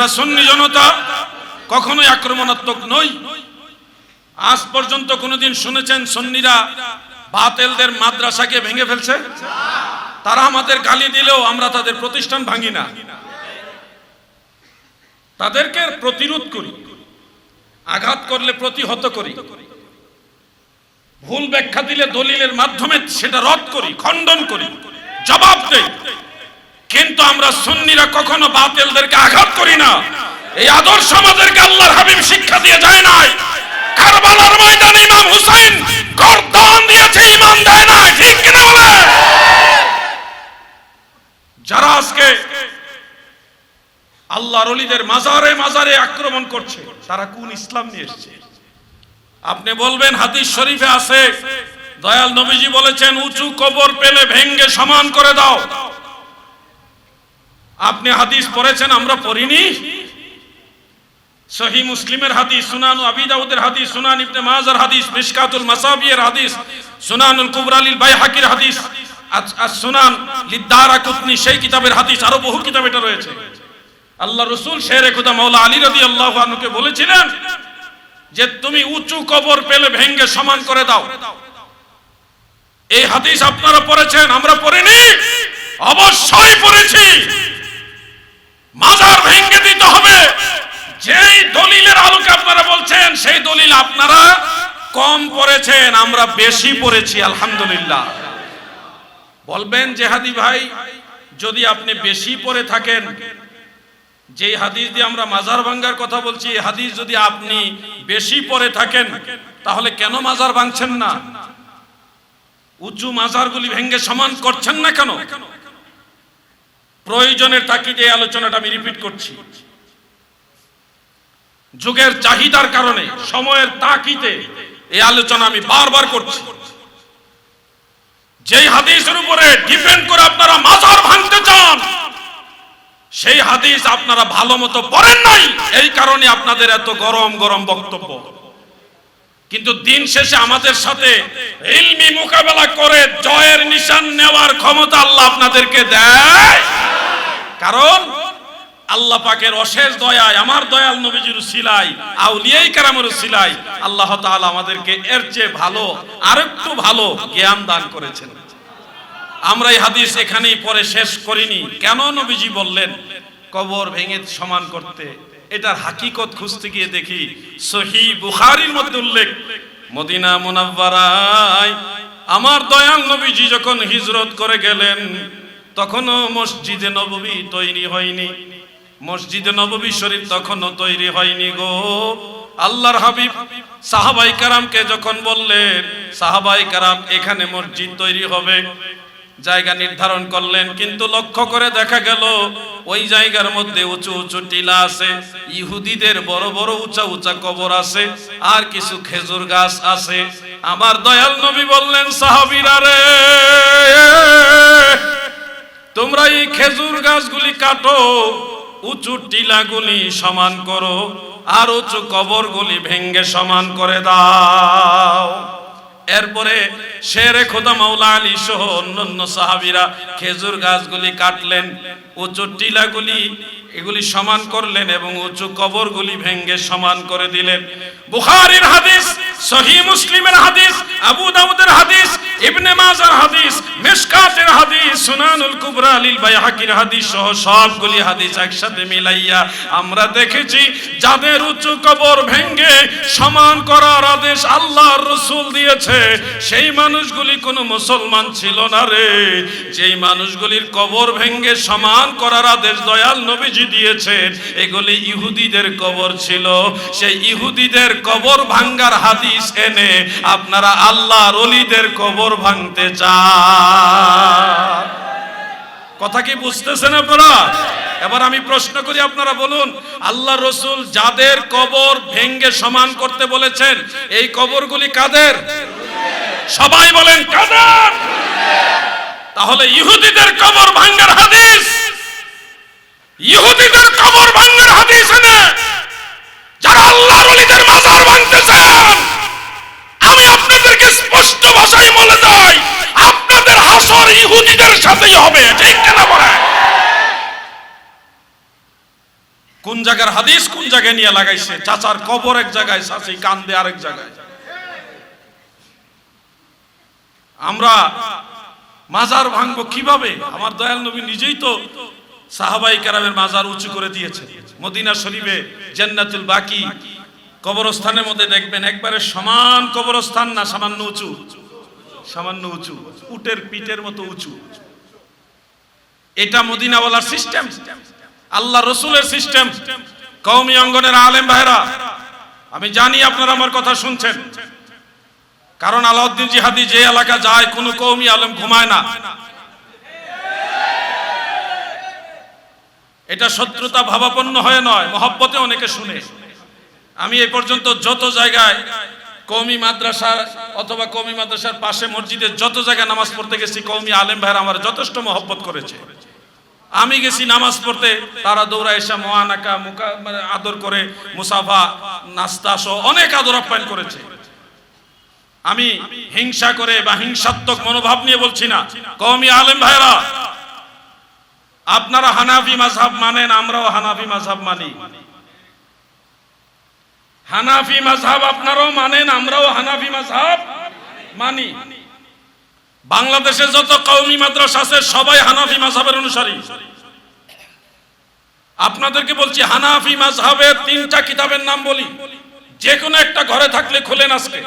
আমরা সুন্নি জনতা কখনোই আক্রমণাত্মক নই। আজ পর্যন্ত কোনোদিন শুনেছেন সন্নিরা বাতেলদের মাদ্রাসাকে ভেঙে ফেলছে? তারা আমাদের গালি দিলেও আমরা তাদের প্রতিষ্ঠান ভাঙি না। তাদেরকে প্রতিরোধ করি, আঘাত করলে প্রতিহত করি। ভুল ব্যাখ্যা দিলে দলিলের মাধ্যমে সেটা রদ করি, খণ্ডন করি, জবাব দেই। কিন্তু আমরা সুন্নিরা কখনো বাতিলদেরকে আঘাত করি না। এই আদর্শ আমাদেরকে আল্লাহর হাবিব শিক্ষা দিয়ে যায় নাই। কারবালার ময়দানে ইমাম হুসাইন গর্দান দিয়েছে, ইমান দেয় না ঠিক কিনা বলে? যারা আজকে আল্লাহর অলিদের মাজারে মাজারে আক্রমণ করছে, তারা কোন ইসলাম নিয়ে এসেছে? আপনি বলবেন, হাদিস শরীফে আছে, দয়াল নবীজি বলেছেন, উঁচু কবর পেলে ভেঙ্গে সমান করে দাও। আপনি হাদিস পড়েছেন, আমরা পড়িনি। সহি মুসলিমের হাদিস, সুনানু আবি দাউদের হাদিস, সুনান ইবনে মাজার হাদিস, মিশকাতুল মাসাবিয়ের হাদিস, সুনানুল কুবরালিল বাইহাকির হাদিস, আর সুনান লিদ্দারা কুতনি, সেই কিতাবের হাদিস, আরও বহু কিতাব এটা রয়েছে। আল্লাহ রসুল শের খুদা মাওলা আলী রাদি আল্লাহ আনুকে বলেছিলেন যে, তুমি উঁচু কবর পেলে ভেঙ্গে সমান করে দাও। এই হাদিস আপনারা পড়েছেন, আমরা পড়িনি। অবশ্যই পড়েছি। মাজার ভেঙ্গে দিতে হবে। যেই দলিলের আলোকে আপনারা বলছেন, সেই দলিল আপনারা কম পড়েছেন, আমরা বেশি পড়েছি, আলহামদুলিল্লাহ। বলবেন, জেহাদি ভাই, যদি আপনি বেশি পড়ে থাকেন যে হাদিস দিয়ে আমরা মাজার ভাঙ্গার কথা বলছি হাদিস যদি আপনি বেশি পড়ে থাকেন, তাহলে কেন মাজার ভাঙছেন না? উঁচু মাজারগুলি ভেঙ্গে সমান করছেন না কেন? প্রয়োজনের তাকিদে এই আলোচনাটা আমি রিপিট করছি। যুগের চাহিদার কারণে, সময়ের তাকিতে এই আলোচনা আমি বারবার করছি। যেই হাদিসের উপরে ডিপেন্ড করে আপনারা মাজার ভাঙতে চান, সেই হাদিস আপনারা ভালো মতো পড়েন নাই, এই কারণে আপনাদের এত গরম গরম বক্তব্য। কিন্তু দিন শেষে আমাদের সাথে ইলমি মোকাবেলা করে জয়ের নিশান নেওয়ার ক্ষমতা আল্লাহ আপনাদেরকে দেয়। কারণ আল্লাহ পাকের অশেষ দয়ায়, আমার দয়াল নবীজির সিলাই আউলিয়াই কারামের সিলাই আল্লাহ তাআলা আমাদেরকে এর চেয়ে ভালো, আরেকটু ভালো জ্ঞান দান করেছেন। আমরা এই হাদিস এখানেই পরে শেষ করিনি। কেন নবীজি বললেন, কবর ভেঙে সমান করতে? এটার হাকিকত খুঁজতে গিয়ে দেখি সহি বুখারির মধ্যে উল্লেখ, মদিনা মুনাব্বারায় আমার দয়াল নবীজি যখন হিজরত করে গেলেন তখনও মসজিদে নববী তৈরি হয়নি। মসজিদে নববী শরীফ তখনও তৈরি হয়নি গো। আল্লাহর হাবিব সাহাবাই কারামকে যখন বললেন, সাহাবাই কারাম, এখানে মসজিদ তৈরি হবে। জায়গা নির্ধারণ করলেন, কিন্তু লক্ষ্য করে দেখা গেল, ওই জায়গার মধ্যে উঁচু উঁচু টিলা আছে, ইহুদিদের বড় বড় উঁচা উঁচা কবর আছে, আর কিছু খেজুর গাছ আছে। আমার দয়াল নবী বললেন, সাহাবিরা রে তোমরা এই খেজুর গাছগুলি কাটো, উঁচু টিলাগুলি সমান করো, আর উঁচু কবরগুলি ভেঙ্গে সমান করে দাও। এরপরে শেরে খোদা মাওলা আলী সহ অন্যান্য সাহাবিরা খেজুর গাছগুলি কাটলেন, উঁচু টিলাগুলি এগুলি সমান করলেন এবং উঁচু কবরগুলি ভেঙ্গে সমান করে দিলেন। বুখারীর হাদিস সহি মুসলিমের হাদিস, আবু দাউদের হাদিস, ইবনে মাজার হাদিস মিশকাতের হাদিস, সুনানুল কুবরা লিল বাইহাকির হাদিস সহ সবগুলি হাদিস একসাথে মিলাইয়া আমরা দেখেছি, যাদের কবর ভেঙ্গে সমান করার আদেশ রসুল দিয়েছে, সেই মানুষগুলি কোনো মুসলমান ছিল না রে। যেই মানুষগুলির কবর ভেঙ্গে সমান করার আদেশ দয়াল নবীজি দিয়েছেন, এগুলি ইহুদিদের কবর ছিল। সেই ইহুদিদের কবর ভাঙ্গার হাদিস এনে আপনারা আল্লাহর অলিদের কবর ভাঙতে চান। কথা কি বুঝতেছেন আপনারা? এবার আমি প্রশ্ন করি আপনারা বলুন, আল্লাহ রসুল যাদের কবর ভেঙ্গে সমান করতে বলেছেন, এই কবরগুলি কাদের? সবাই বলেন কাদের? তাহলে ইহুদিদের কবর ভাঙ্গার হাদিস? ইহুদিদের কবর ভাঙ্গার হাদিস এনে হাসর ইহুদিদের সাথেই হবে, ঠিক কিনা বলে? কোন জায়গার হাদিস, কোন জায়গায় নিয়ে লাগাইছে? চাচার কবর এক জায়গায়, চাচি কান্দে আরেক জায়গায়। আমরা মাজার ভাঙবো কীভাবে? আমার দয়াল নবী নিজেই তো সাহাবাই কারামের মাজার উঁচু করে দিয়েছে। মদিনা শরীফে জান্নাতুল বাকি। কবরস্থানের মধ্যে দেখবেন একবারে সমান কবরস্থান না সামান্য উঁচু। সামান্য উঁচু, উটের পিঠের মতো উঁচু। এটা মদিনাওয়ালার সিস্টেম, আল্লাহ রসুলের সিস্টেম। কৌমি অঙ্গনের আলেম ভাইরা, আমি জানি আপনারা আমার কথা শুনছেন। কারণ আলাউদ্দিন জিহাদি যে এলাকা যায়, কোনো কৌমি আলেম ঘুমায় না। এটা শত্রুতা ভাবাপন্ন হয়ে নয়, মহব্বতে অনেকে শুনে। আমি এ পর্যন্ত যত জায়গায় কৌমি মাদ্রাসা অথবা কৌমি মাদ্রাসার পাশে মসজিদে যত জায়গায় নামাজ পড়তে গেছি কৌমি আলেম ভাইরা আমার যথেষ্ট মহব্বত করেছে। আমি গেছি নামাজ পড়তে, তারা দৌড়া এসে মহানাকা, মুকা মানে আদর করে, মুসাফা, নাস্তা সহ অনেক আদর আপ্যায়ন করেছে। আমি হিংসা করে বা হিংসাত্মক মনোভাব নিয়ে বলছি না, কওমি আলেম ভাইরা আপনারা হানাফি মাযহাব মানেন, আমরাও হানাফি মাযহাব মানি। হানাফি মাযহাব আপনারাও মানেন, আমরাও হানাফি মাযহাব মানি। বাংলাদেশে যত কওমি মাদ্রাস আছে, সবাই হানাফি মাযহাবের অনুসারী। আপনাদেরকে বলছি, হানাফি মাযহাবের তিনটা কিতাবের নাম বলি। যে কোনো একটা ঘরে থাকলে খুলেন আজকে।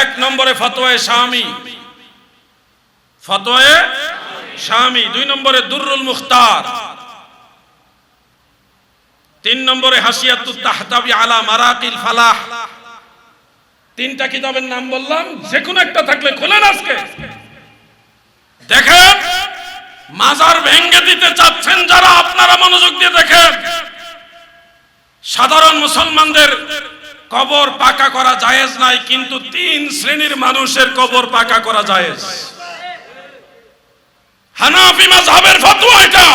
এক নম্বরে ফতোয়ায়ে স্বামী ফতোয়ায়ে স্বামী দুই নম্বরে দুররুল মুখতার। তিন নম্বরে তাহতাবি আলা মারাকিল ফালাহ। তিনটা কিতাবের নাম বললাম যে কোনো একটা থাকলে খোলেন আজকে। দেখেন, মাজার ভেঙ্গে দিতে চাচ্ছেন যারা, আপনারা মনোযোগ দিয়ে দেখেন। সাধারণ মুসলমানদের কবর পাকা করা জায়েজ নাই, কিন্তু তিন শ্রেণির মানুষের কবর পাকা করা জায়েজ। হানাফি মাযহাবের ফতোয়া এটা।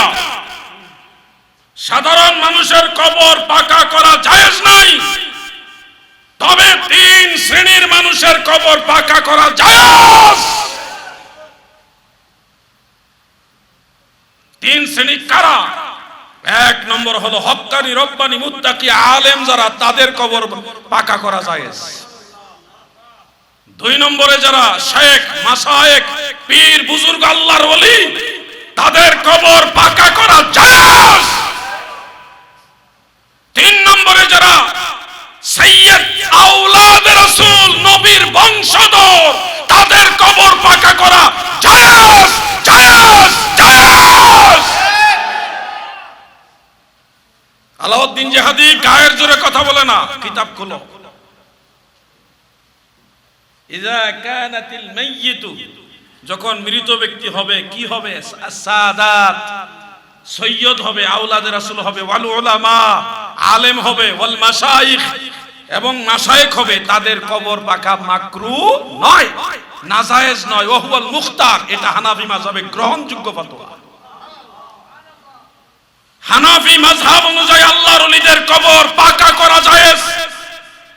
সাধারণ মানুষের কবর পাকা করা জায়েজ নাই। তবে তিন শ্রেণির মানুষের কবর পাকা করা জায়েজ। তিন শ্রেণি কারা? এক নম্বর হলো হক্কানি রব্বানি, মুত্তাকি, আলেম যারা, তাদের কবর পাকা করা জায়েজ। দুই নম্বরে যারা, শেখ মাসায়েক পীর, বুজুর্গ, আল্লাহর ওলি, তাদের কবর পাকা করা জায়েজ। যারা সৈয়দ আউলাদ রাসূল নবীর বংশধর, তাদের কবর পাকা করা। জায়েজ জায়েজ জায়েজ! আলাউদ্দিন জিহাদি গায়ের জোরে কথা বলে না, কিতাব খুলো। ইজা কানাতিল মাইয়িতু, যখন মৃত ব্যক্তি হবে, কি হবে? সাদাত সৈয়দ হবে আউলাদ রাসূল হবে, ওয়াল উলামা, আলেম হবে, ওয়াল মাশাইখ। এবং মাশায়েখ হবে, তাদের কবর পাকা মাকরু নয় নাজায়েজ নয় ওহুয়াল মুখতার। এটা হানাফি মাযহাবে গ্রহণযোগ্য ফতোয়া। হানাফি মাযহাব অনুযায়ী আল্লাহর ওলিদের কবর পাকা করা জায়েজ।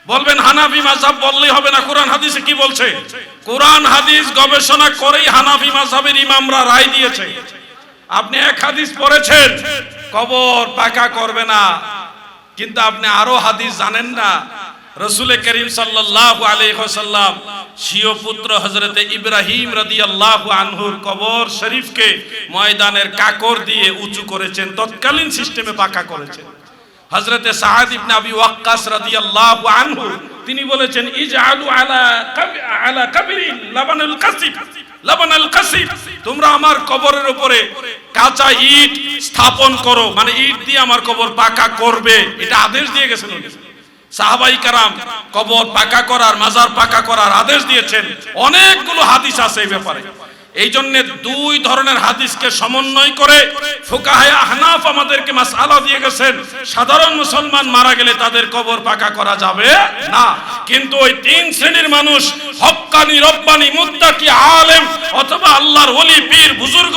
বলবেন, হানাফি মাযহাব বললেই হবে না, কোরআন হাদিসে কি বলছে? কোরআন হাদিস গবেষণা করেই হানাফি মাযহাবের ইমামরা রায় দিয়েছে। আপনি এক হাদিস পড়েছেন, কবর পাকা করবে না। কিন্তু আপনি আরও হাদিস জানেন না। রসুলে করিম আলাইহি ওয়াসাল্লাম স্বীয় পুত্র হযরতে ইব্রাহিম রাদিয়াল্লাহু আনহুর কবর শরীফকে ময়দানের কাকর দিয়ে উঁচু করেছেন, তৎকালীন সিস্টেমে পাকা করেছেন। হযরতে সাআদ ইবনে আবি ওয়াক্কাস রাদিয়াল্লাহু আনহু, তিনি বলেছেন, ইজআলু আলা আলা কাবরি লাবানুল লাবানুল কাসিব তোমরা আমার কবরের উপরে কাঁচা ইট স্থাপন করো। মানে ইট দিয়ে আমার কবর পাকা করবে। এটা আদেশ দিয়ে গেছেন। সাহাবাই কারাম কবর পাকা করার, মাজার পাকা করার আদেশ দিয়েছেন। অনেকগুলো হাদিস আছে এই ব্যাপারে। এই জন্য দুই ধরনের হাদিসকে সমন্বয় করে ফুকাহায় আহনাফ আমাদেরকে মাসআলা দিয়ে গেছেন। সাধারণ মুসলমান মারা গেলে তাদের কবর পাকা করা যাবে না। কিন্তু ওই তিন শ্রেণির মানুষ হক্কানি, রব্বানি, মুত্তাকি, আলেম অথবা আল্লাহর ওলি, পীর, বুজুর্গ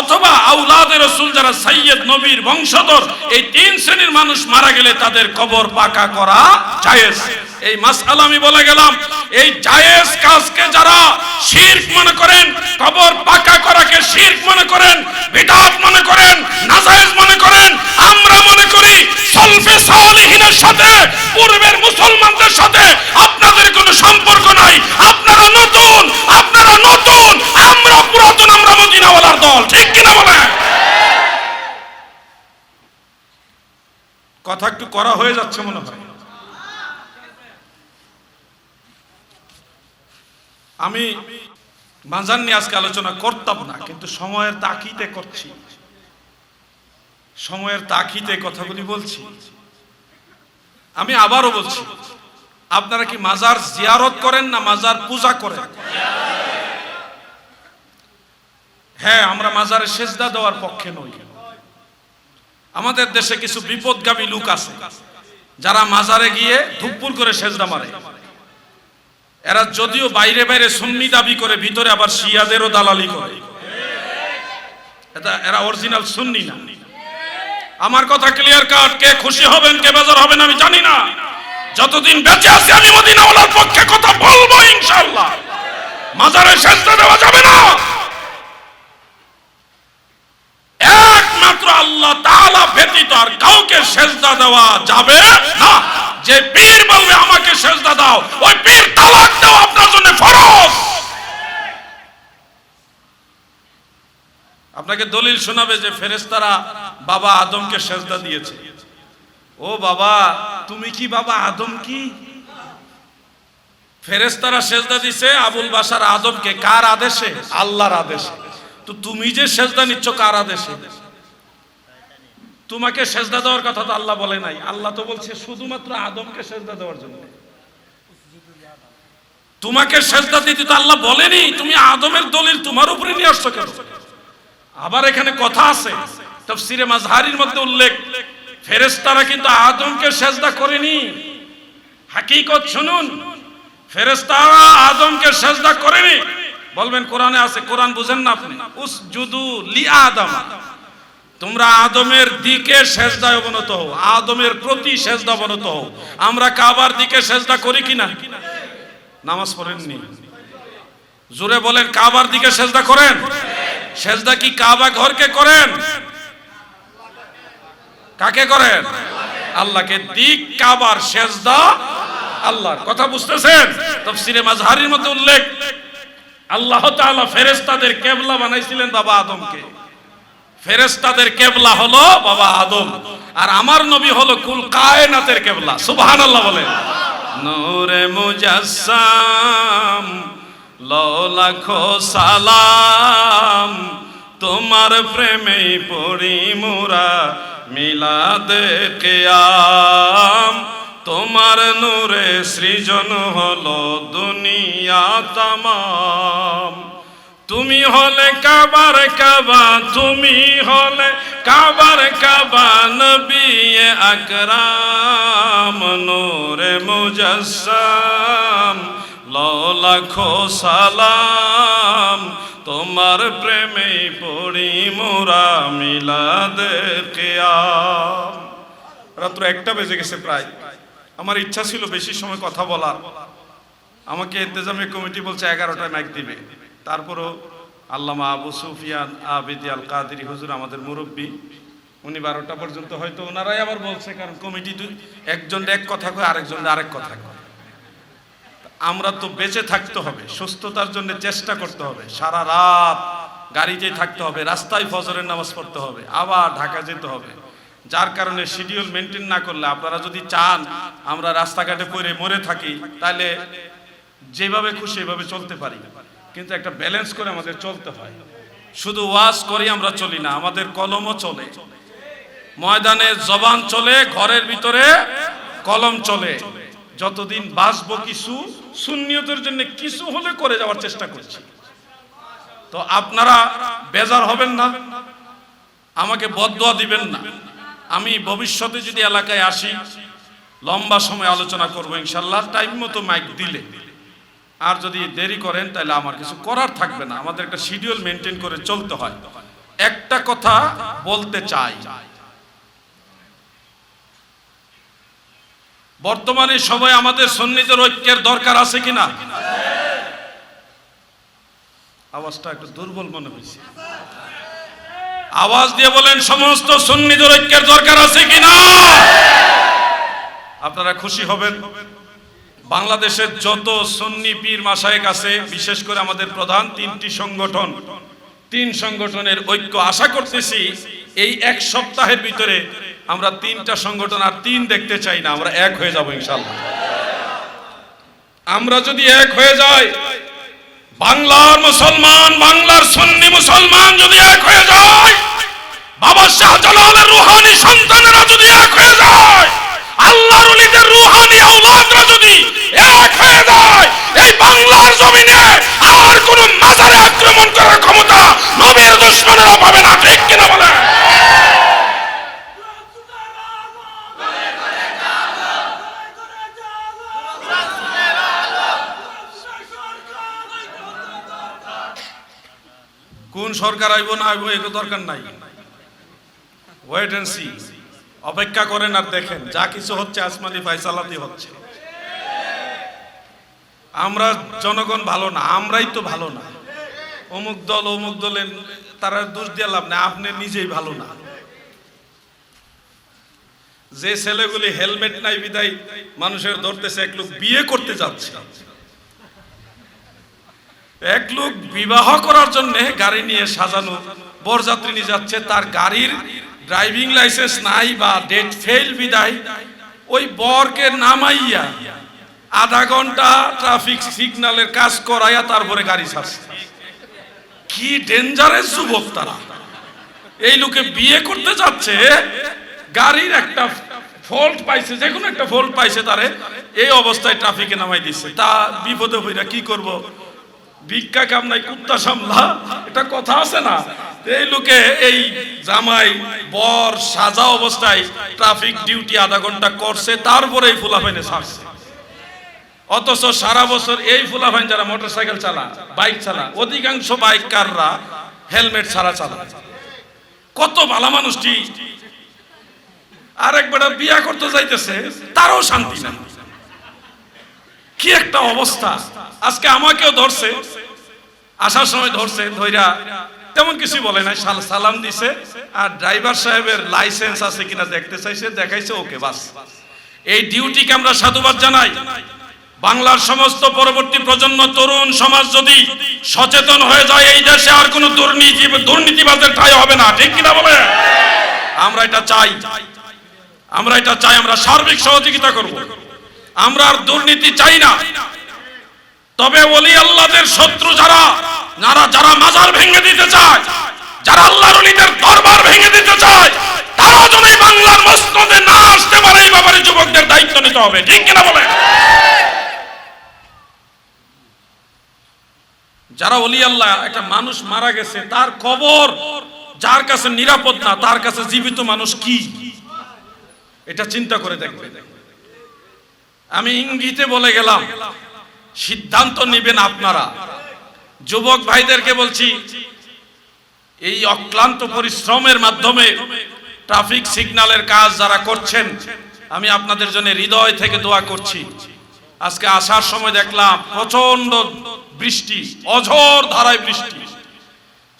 অথবা আউলাদের রসুল যারা সাইয়্যেদ, নবীর বংশধর, এই তিন শ্রেণির মানুষ মারা গেলে তাদের কবর পাকা করা জায়েজ। এই মাসআলা আমি বলে গেলাম, এই জায়েজ কাজকে যারা শিরক মনে করেন, কবর পাকা করাকে শিরক মনে করেন বিদআত মনে করেন, নাজায়েজ মনে করেন, আমরা মনে করি সলফে সালিহিনের সাথে, পূর্বের মুসলমানদের সাথে আপনাদের কোনো সম্পর্ক নাই, আপনারা নতুন আপনারা নতুন, আমরা পুরাতন, আমরা মদিনাওয়ালার দল, ঠিক কিনা বলেন? কথা একটু করা হয়ে যাচ্ছে মনে হয়। আমি মাজান নিয়ে আজকে আলোচনা করতাম না, কিন্তু সময়ের তাকিতে করছি। সময়ের তাকিতে কথাগুলি বলছি। আমি আবারও বলছি, আপনারা কি মাজার জিয়ারত করেন না মাজার পূজা করেন? হ্যাঁ আমরা মাজারে সেজদা দেওয়ার পক্ষে নই। আমাদের দেশে কিছু বিপদগামী লোক আছে, যারা মাজারে গিয়ে ধুপুর করে সেজদা মারে। এরা যদিও বাইরে বাইরে সুন্নি দাবি করে, ভিতরে আবার শিয়াদেরও দালালি করে। এটা এরা অরিজিনাল সুন্নি না। আমার কথা ক্লিয়ার কাট কে খুশি হবেন, কে বেজার হবেন আমি জানি না। যতদিন বেঁচে আছি আমি মদিনাওয়ালার পক্ষে কথা বলব ইনশাআল্লাহ। মাজারে সেজদা দেওয়া যাবে না। একমাত্র আল্লাহ তাআলা ব্যতীত আর কাউকে সেজদা দেওয়া যাবে না। যে পীর বলবে আমাকে সেজদা দাও, ওই পীর তালাক দাও আপনার জন্য ফরজ। আপনাকে দলিল শোনাবে যে ফেরেশতারা বাবা আদমকে সেজদা দিয়েছে। ও বাবা, তুমি কি বাবা আদম কি? ফেরেশতারা সেজদা দিছে, আবুল বাসার আদমকে কার আদেশে? আল্লাহর আদেশে। তো তুমি যে সেজদা নিচ্ছ কার আদেশে? তোমাকে সেজদা দেওয়ার কথা তো আল্লাহ বলে নাই। আল্লাহ তো বলছে শুধুমাত্র আদমকে সেজদা দেওয়ার জন্য। তোমাকে সেজদা দিতে তো আল্লাহ বলেনি, তুমি আদমের দলিল তোমার উপরে নিয়ে আসছো কেন? আবার এখানে কথা আছে, তাফসিরে মাজহারির মধ্যে উল্লেখ, ফেরেশতারা কিন্তু আদমকে সেজদা করেনি। হাকিকত শুনুন, ফেরেশতারা আদমকে সেজদা করেনি। বলবেন, কোরআনে আছে, কোরআন বুঝেন না আপনি। উসজুদু লি আদম। তোমরা আদমের দিকে সেজদায় অবনত হও, আদমের প্রতি সেজদা অবনত হও। আমরা কাবার দিকে সেজদা করি কিনা? নামাজ পড়েননি। জোরে বলেন, কাবার দিকে সেজদা করেন? সেজদা কি কাবা ঘরকে করেন? কাকে করেন? আল্লাহকে। দিক, কাবার সেজদা আল্লাহর। কথা বুঝতেছেন? তাফসিরে মাজহারির মধ্যে উল্লেখ। আল্লাহ তাআলা ফেরেশতাদের কেবলা বানাইছিলেন বাবা আদমকে। ফেরেশতাদের কেবলা হলো বাবা আদম। আর আমার নবী হলো কুল কায়নাতের কেবলা। সুবহানাল্লাহ বলেন। নূরে মুজাসসাম লাখো সালাম, তোমার প্রেমে পড়ি মোরা মিলাদে কেয়াম। তোমার নূরে সৃজন হলো দুনিয়া তামাম। তুমি হলে কাবার কাবা, তুমি হলে কাবার কাবা নবী আকরাম, নূরে মুজাসসাম লাখো সালাম। তোমার প্রেমে পড়ি মোরা মিলাদে কিয়াম। রাত্র একটা বেজে গেছে প্রায়। আমার ইচ্ছা ছিল বেশি সময় কথা বলার। আমাকে ইন্তেজামী কমিটি বলছে এগারোটায় মাইক দিবে। তারপরও আল্লামা আবু সুফিয়ান আবিদি আল কাদিরি হুজুর আমাদের মুরব্বী, উনি বারোটা পর্যন্ত হয়তো ওনারাই আবার বলছে, কারণ কমিটি একজন এক কথা কয়, আরেকজন আরেক কথা কয়। আমরা তো বেঁচে থাকতে হবে, সুস্থতার জন্য চেষ্টা করতে হবে, সারা রাত গাড়িতেই থাকতে হবে, রাস্তায় ফজরের নামাজ পড়তে হবে, আবার ঢাকা যেতে হবে। যার কারণে শিডিউল মেনটেন না করলে আপনারা যদি চান আমরা রাস্তাঘাটে পড়ে মরে থাকি, তাহলে যেভাবে খুশি এভাবে চলতে পারি। কিন্তু একটা ব্যালেন্স করে আমাদের চলতে হয়। শুধু ওয়াজ করি আমরা চলি না, আমাদের কলমও চলে। ময়দানে জবান চলে, ঘরের ভিতরে কলম চলে। যতদিন বাঁচবো কিছু, সুন্নিয়তের জন্য কিছু হলে করে যাওয়ার চেষ্টা করছি। তো আপনারা বেজার হবেন না, আমাকে বদদোয়া দিবেন না। আমি ভবিষ্যতে যদি এলাকায় আসি, লম্বা সময় আলোচনা করব ইনশাল্লাহ, টাইম মতো মাইক দিলে। আর যদি দেরি করেন, তাহলে আমার কিছু করার থাকবে না। আমাদের একটা শিডিউল মেনটেন করে চলতে হয়। একটা কথা বলতে চাই। বর্তমানে সবাই আমাদের সন্নিদের ঐক্যের দরকার আছে কিনা? আওয়াজটা একটু দুর্বল মনে হয়েছে। আওয়াজ দিয়ে বলেন, সমস্ত সুন্নিদের ঐক্যের দরকার আছে কিনা? আপনারা খুশি হবেন? বাংলাদেশের যত সুন্নি পীর মাসায়েক আছে, বিশেষ করে আমাদের প্রধান তিনটি সংগঠন, তিন সংগঠনের ঐক্য আশা করতেছি এই এক সপ্তাহের ভিতরে আমরা তিনটা সংগঠন আর তিন দেখতে চাই না, আমরা এক হয়ে যাব ইনশাল্লাহ আমরা যদি এক হয়ে যাই, বাংলার মুসলমান, বাংলার সন্নি মুসলমান যদি এক হয়ে যায়, বাবা শাহজালালের রুহানি সন্তানেরা যদি এক হয়ে যায়, আল্লাহর রুহানি আওলাদরা যদি এক হয়ে যায়। এই বাংলার জমিনে আর কোন মাজারে আক্রমণ করার ক্ষমতা নবীর দুশ্মনেরা পাবে না, ঠিক কিনা বলে? কোন সরকার আইব না আইব, এগুলো দরকার নাই। ওয়েট এন্ড সি অপেক্ষা করেন আর দেখেন, যা কিছু হচ্ছে আসমানি ফাইসালাতি হচ্ছে। আমরা জনগণ ভালো না, আমরাই তো ভালো না। অমুক দল, অমুক দলের তারা দোষ দিয়ে লাভ না আপনি নিজেই ভালো না। যে ছেলেগুলি হেলমেট নাই বিদায়, মানুষের ধরতেছে, এক লোক বিয়ে করতে যাচ্ছে। এক লোক বিবাহ করার জন্য গাড়ি নিয়ে সাজানো, বরযাত্রী নিয়ে যাচ্ছে, তার গাড়ির ড্রাইভিং লাইসেন্স নাই বা ডেট ফেল বিদায়, ওই বরকে নামাইয়া আধা ঘণ্টা ট্রাফিক সিগন্যালের কাজ করাইয়া তারপরে গাড়ি ছাড়ছে। কি ডেঞ্জারের যুবক তারা। এই লোকে বিয়ে করতে যাচ্ছে, গাড়ির একটা ফল্ট পাইছে যে কোনো একটা ফল্ট পাইছে তারে, এই অবস্থায় ট্রাফিকে নামাই দিছে। তা বিপদে হইরা কি করব? ভিক্ষা কামনাই কুত্তা সামলা। এটা কথা আছে না? এই লোকে এই জামাই, বর সাজা অবস্থায় ট্রাফিক ডিউটি আধা ঘণ্টা করছে তারপরে এই ফুলাফাইনে ছাড়ছে। অথচ সারা বছর এই ফুলাফাইন যারা মোটরসাইকেল চালা বাইক চালা অধিকাংশ বাইকাররা হেলমেট ছাড়া চালা কত ভালো মানুষটি আরেক বেটা বিয়া করতে যাইতেছে, তারও শান্তি না কি একটা অবস্থা। আজকে আমাকেও ধরছে, আসার সময় ধরছে, ধইরা তেমন কিছু বলে নাই, সাল- সালাম দিছে, আর ড্রাইভার সাহেবের লাইসেন্স আছে কিনা দেখতে চাইছে, দেখাইছে, ওকে, বাস। এই ডিউটিকে আমরা সাধুবাদ জানাই। বাংলার সমস্ত পরবর্তী প্রজন্ম, তরুণ সমাজ যদি সচেতন হয়ে যায়, এই দেশে আর কোনো দুর্নীতি দুর্নীতিবাদের ঠাই হবে না। ঠিক কিনা বলে? আমরা এটা চাই। আমরা এটা চাই, আমরা সার্বিক সহযোগিতা করব। আমরা আর দুর্নীতি চাই না। তবে ওলি আল্লাহদের শত্রু যারা যারা যারা মাজার ভেঙে দিতে চায়, যারা আল্লাহর ওলিদের দরবার ভেঙে দিতে চায়, তারা যদি বাংলার মসনদে না আসতে পারে, এই ব্যাপারে যুবকদের দায়িত্ব নিতে হবে। ঠিক কিনা বলে? যারা ওলি আল্লাহ, একটা মানুষ মারা গেছে, তার কবর যার কাছে নিরাপদ না, তার কাছে জীবিত মানুষ কি? এটা চিন্তা করে দেখবে। আমি ইঙ্গিতে বলে গেলাম, সিদ্ধান্ত নেবেন আপনারা। যুবক ভাইদেরকে বলছি, এই অক্লান্ত পরিশ্রমের মাধ্যমে ট্রাফিক সিগন্যালের কাজ যারা করছেন, আমি আপনাদের জন্য হৃদয় থেকে দোয়া করছি। আজকে আসার সময় দেখলাম প্রচণ্ড বৃষ্টি, অঝোর ধারায় বৃষ্টি।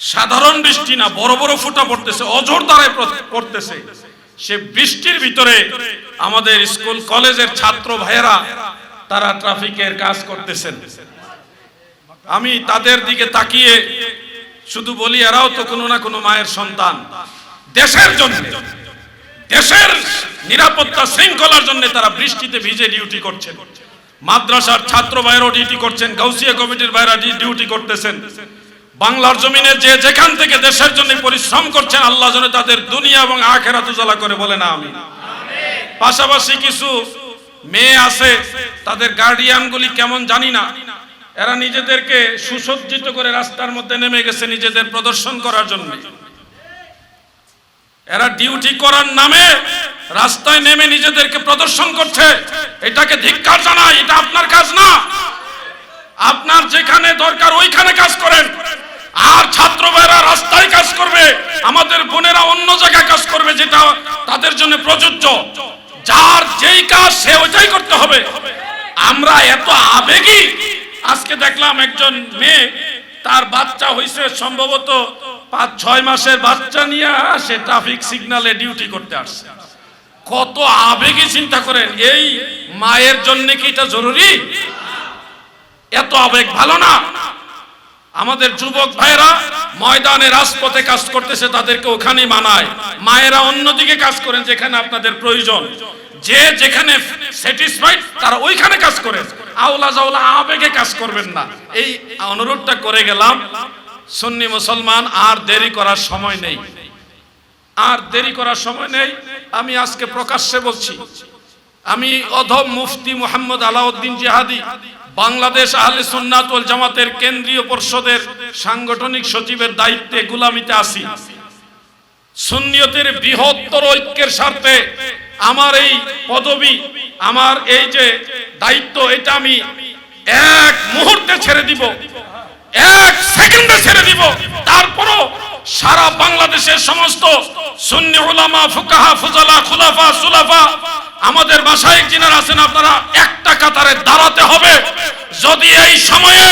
সাধারণ বৃষ্টি না, বড় বড় ফুটা পড়তেছে, অঝোর ধারায় পড়তেছে। সে বৃষ্টির ভিতরে আমাদের স্কুল, কলেজের ছাত্র ভাইয়েরা, তারা ট্রাফিকের কাজ করতেছেন। আমি তাদের দিকে তাকিয়ে শুধু বলি, এরাও তো কোনো না কোনো মায়ের সন্তান। দেশের জন্য, দেশের নিরাপত্তা শৃঙ্খলার জন্য তারা বৃষ্টিতে ভিজে ডিউটি করছেন। মাদ্রাসার ছাত্র ভাইরাও ডিউটি করছেন, গাউসিয়া কমিটির ভাইরা ডি- ডিউটি করতেছেন। বাংলার জমিনে যে যেখান থেকে দেশের জন্য পরিশ্রম করছেন, আল্লাহ যেন তাদের দুনিয়া এবং আখেরাত উজালা করে বলে না আমি পাশাপাশি কিছু মেয়ে আছে, তাদের গার্ডিয়ানগুলি কেমন জানি না। এরা নিজেদেরকে সুসজ্জিত করে রাস্তার মধ্যে নেমে গেছে নিজেদের প্রদর্শন করার জন্য। এরা ডিউটি করার নামে রাস্তায় নেমে নিজেদেরকে প্রদর্শন করছে। এটাকে ধিক্কার জানাই, এটা আপনার কাজ না। আপনার যেখানে দরকার ওইখানে কাজ করেন। আর ছাত্র ভাইরা রাস্তায় কাজ করবে, আমাদের বোনেরা অন্য জায়গায় কাজ করবে, যেটা তাদের জন্য প্রযোজ্য। যার যেই কাজ, সে ওইটাই করতে হবে। আমরা এত আবেগী। আজকে দেখলাম একজন মেয়ে, তার বাচ্চা হয়েছে সম্ভবত পাঁচ, ছয় মাসের বাচ্চা নিয়ে সে ট্রাফিক সিগনালে ডিউটি করতে আসছে। কত আবেগী চিন্তা করেন, এই মায়ের জন্য কি এটা জরুরি? এত আবেগ ভালো না। আমাদের যুবক ভাইরা ময়দানে রাজপথে কাজ করতেছে, তাদেরকে ওখানেই মানায়। মায়েরা অন্যদিকে কাজ করেন, যেখানে আপনাদের প্রয়োজন। যে যেখানে স্যাটিসফাইড তারা ওইখানে কাজ করেন। আওলা জাওলা আবেগে কাজ করবেন না। এই অনুরোধটা করে গেলাম সুন্নি মুসলমান, আর দেরি করার সময় নেই। আর দেরি করার সময় নেই, আমি আজকে প্রকাশ্যে বলছি, আমি অধম মুফতি মোহাম্মদ আলাউদ্দিন জিহাদি, বাংলাদেশ আহলে সুন্নাত ওয়াল জামাতের কেন্দ্রীয় পরিষদের সাংগঠনিক সচিবের দায়িত্বে গুলামিতে আছি। সুন্নিয়তের বৃহত্তর ঐক্যের স্বার্থে আমার এই পদবি, আমার এই যে দায়িত্ব, এটা আমি এক মুহূর্তে ছেড়ে দিব। এক সেকেন্ডে ছেড়ে দিব। তারপরও সারা বাংলাদেশের সমস্ত সুন্নি উলামা, ফুকাহা, ফুজালা, খুলাফা, সুলাফা আমাদের বাসায় যিনারা আছেন, আপনারা একটা কাতারে দাঁড়াতে হবে। যদি এই সময়ে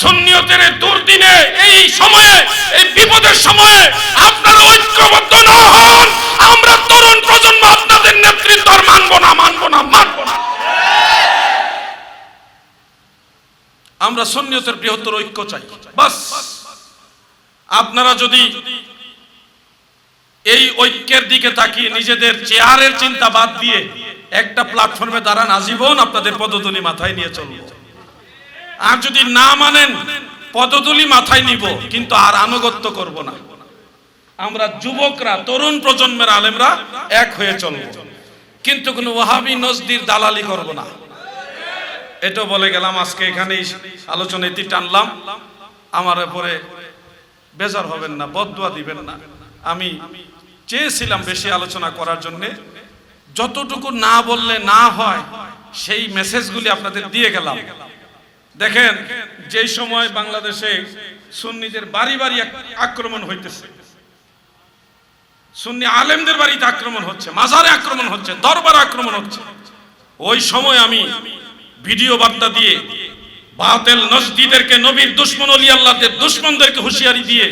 সুন্নিয়তের দুর্দিনে, এই সময়ে, এই বিপদের সময়ে আপনারা ঐক্যবদ্ধ না হন, আমরা তরুণ প্রজন্ম আপনাদের নেতৃত্ব মানবো না মানবো না মানবো না। আমরা সুন্নিয়তের বৃহত্তর ঐক্য চাই। বাস। আপনারা যদি এই ঐক্যের দিকে তাকিয়ে নিজেদের চেয়ারের চিন্তা বাদ দিয়ে একটা প্ল্যাটফর্মে দাঁড়ান, আজীবন আপনাদের পদতুলি মাথায় নিয়ে চলব। আর যদি না মানেন পদতুলি মাথায় নিব, কিন্তু আর আনুগত্য করব না। আমরা যুবকরা, তরুণ প্রজন্মের আলেমরা এক হয়ে চলব। কিন্তু কোনো ওয়াহাবি, নজদির, দালালি করব না। এটা বলে গেলাম, আজকে এখানেই আলোচনা এটি টানলাম। আমার উপরে বেজার হবেন না বদুয়া দিবেন না। আমি চেয়েছিলাম বেশি আলোচনা করার জন্য। যতটুকু না বললে না হয়, সেই মেসেজগুলি আপনাদের দিয়ে গেলাম। দেখেন, যেই সময় বাংলাদেশে সুন্নিদের বাড়ি বাড়ি আক্রমণ হইতেছে, সুন্নি আলেমদের বাড়িতে আক্রমণ হচ্ছে, মাজারে আক্রমণ হচ্ছে, দরবার আক্রমণ হচ্ছে, ওই সময় আমি ভিডিও বার্তা দিয়ে বাতেল নজদিদেরকে নবীর দুশ্মন, অলি আল্লাহদের দুশ্মনদেরকে হুঁশিয়ারি দিয়ে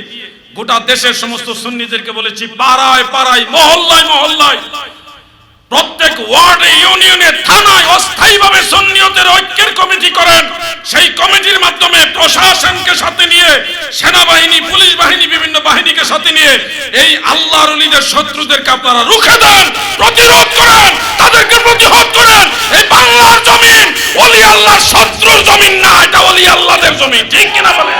গোটা দেশের সমস্ত সুন্নিদেরকে বলেছি, পাড়ায় পাড়ায়, মহল্লায় মহল্লায় প্রত্যেক ওয়ার্ডে, ইউনিয়নে, থানায় অস্থায়ীভাবে সুন্নিয়তের ঐক্যের কমিটি করেন। সেই কমিটির মাধ্যমে প্রশাসনকে সাথে নিয়ে, সেনাবাহিনী, পুলিশ বাহিনী, বিভিন্ন বাহিনীকে সাথে নিয়ে এই আল্লাহর অলিদের শত্রুদেরকে আপনারা রুখে দেন, প্রতিরোধ করেন, তাদেরকে প্রতিহত করেন। এই বাংলার জমিন অলি আল্লাহর শত্রুর জমিন না, এটা অলি আল্লাহদের জমিন, ঠিক কিনা বলে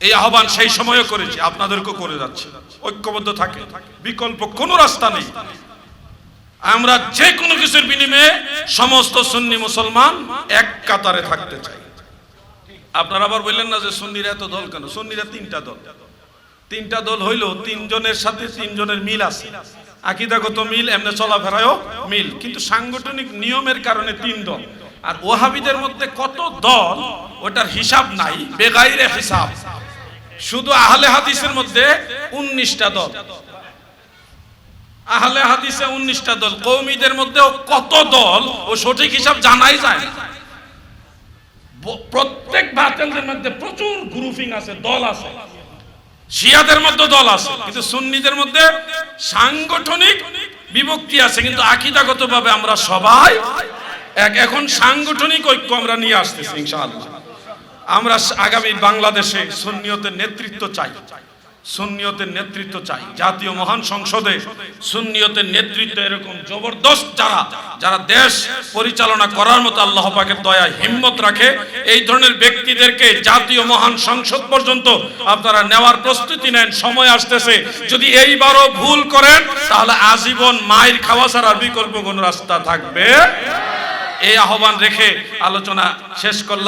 এই আহ্বান সেই সময়ও করেছি, আপনাদেরকেও করে যাচ্ছে। ঐক্যবদ্ধ থাকে, বিকল্প কোনো রাস্তা নেই। আমরা যে কোনো কিছুর বিনিময়ে সমস্ত সুন্নি মুসলমান এক কাতারে থাকতে চাই। আপনারা আবার বললেন না যে সুন্নিরা এত দল কেন? সুন্নিরা তিনটা দল। তিনটা দল হইল তিনজনের সাথে তিনজনের মিল আছে। আকিদাগত মিল, এমনি চলাফেরায়ও মিল। কিন্তু সাংগঠনিক নিয়মের কারণে তিন দল। আর ওহাবিদের মধ্যে কত দল, ওটার হিসাব নাই, বেগাইরে হিসাব। শুধু আহলে হাদিসের মধ্যে উনিশটা দল। আহলে হাদিসে উনিশটা দল। কৌমিদের মধ্যে কত দল, ও সঠিক হিসাব জানাই যায় প্রত্যেক বাতেলদের মধ্যে প্রচুর গ্রুপিং আছে, দল আছে। শিয়াদের মধ্যে দল আছে, কিন্তু সুন্নিদের মধ্যে সাংগঠনিক বিভক্তি আছে, কিন্তু আকিদাগত ভাবে আমরা সবাই এক। এখন সাংগঠনিক ঐক্য আমরা নিয়ে আসতেছি, ইনশাআল্লাহ। আমরা আগামী বাংলাদেশে সুন্নিয়তের নেতৃত্ব চাই। সুন্নিয়তের নেতৃত্ব চাই। জাতীয় মহান সংসদে সুন্নিয়তের নেতৃত্ব এরকম জবরদস্ত যারা যারা দেশ পরিচালনা করার মতো আল্লাহ পাকের দয়া হিম্মত রাখে, এই ধরনের ব্যক্তিদেরকে জাতীয় মহান সংসদ পর্যন্ত আপনারা নেওয়ার প্রস্তুতি নেন, সময় আসতেছে। যদি এইবারও ভুল করেন, তাহলে আজীবন মায়ের খাওয়া ছাড়া বিকল্প কোন রাস্তা থাকবে। এই আহ্বান রেখে আলোচনা শেষ করলাম।